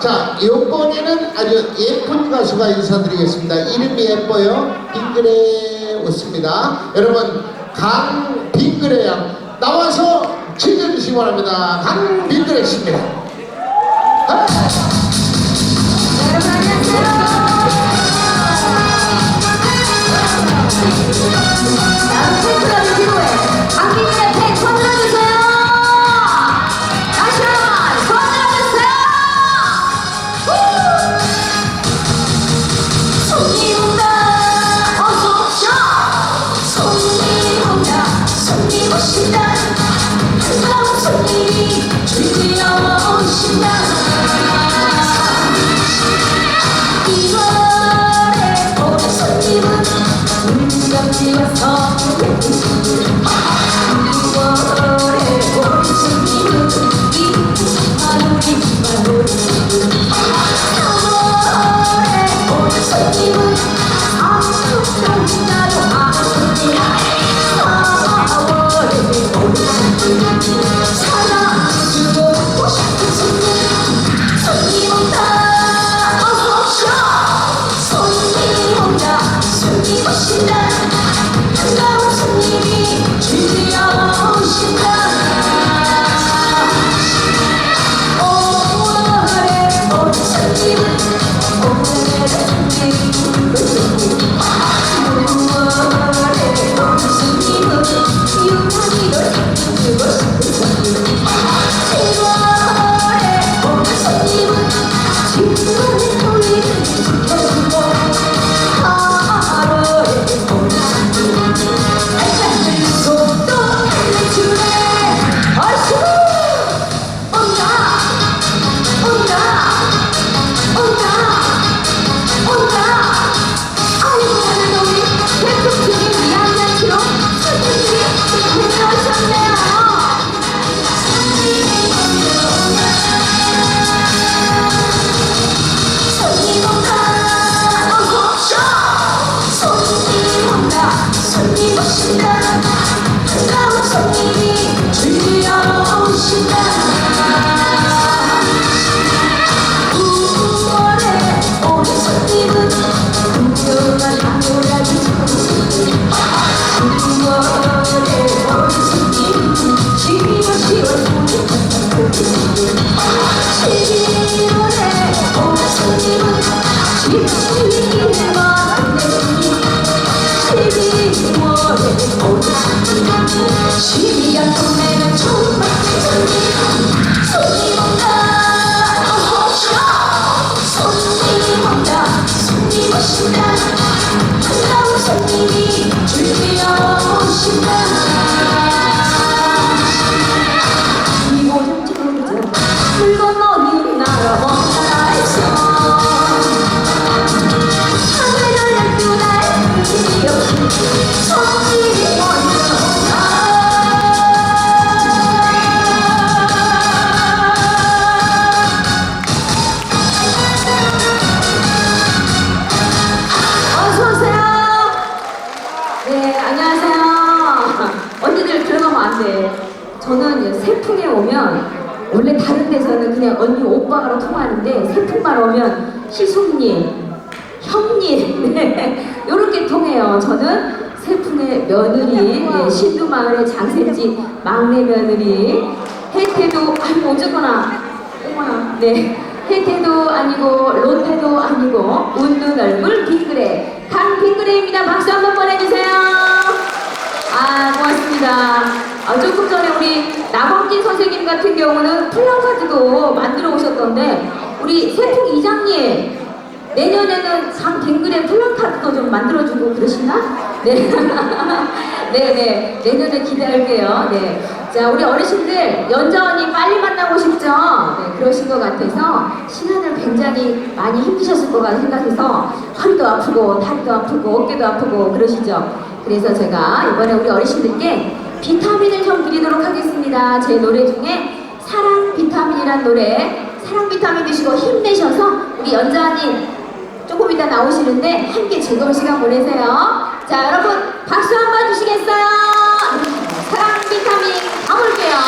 자, 이번에는 아주 예쁜 가수가 인사드리겠습니다. 이름이 예뻐요. 빙그레 웃습니다. 여러분, 강빙그레 양 나와서 즐겨주시기 바랍니다. 강빙그레 씨입니다. 아! 운명지 와 온다 손님 12월에 오는 손님 12년 동안은 처음 만난 손 저는 세풍에 오면 원래 다른 데서는 그냥 언니 오빠가로 통하는데 세풍만 오면 희숙님, 형님, 네, 이렇게 통해요. 저는 세풍의 며느리, 네, 신두마을의 장세지 막내 며느리, 혜태도 아이고 어쨌거나 어머나, 네. 혜태도 아니고 롯데도 아니고 웃는 얼굴 빙그레 강빙그레입니다. 박수 한번 보내주세요. 아 고맙습니다. 아, 조금 전에 우리 나광진 선생님 같은 경우는 플랜카드도 만들어 오셨던데 우리 세풍 이장님 내년에는 강빙그레 플랜카드도 좀 만들어주고 그러시나? 네. 네네 내년에 기대할게요. 네. 자 우리 어르신들 연자 언니 빨리 만나고 싶죠? 네 그러신 것 같아서 시간을 굉장히 많이 힘드셨을 것 같아 생각해서 허리도 아프고 다리도 아프고 어깨도 아프고 그러시죠? 그래서 제가 이번에 우리 어르신들께 비타민을 좀 드리도록 하겠습니다. 제 노래 중에 사랑 비타민이란 노래 사랑 비타민 드시고 힘내셔서 우리 언니 조금 이따 나오시는데 함께 즐거운 시간 보내세요. 자, 여러분 박수 한번 주시겠어요? 사랑 비타민 가볼게요.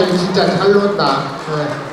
아들 진짜 잘 논다. 네.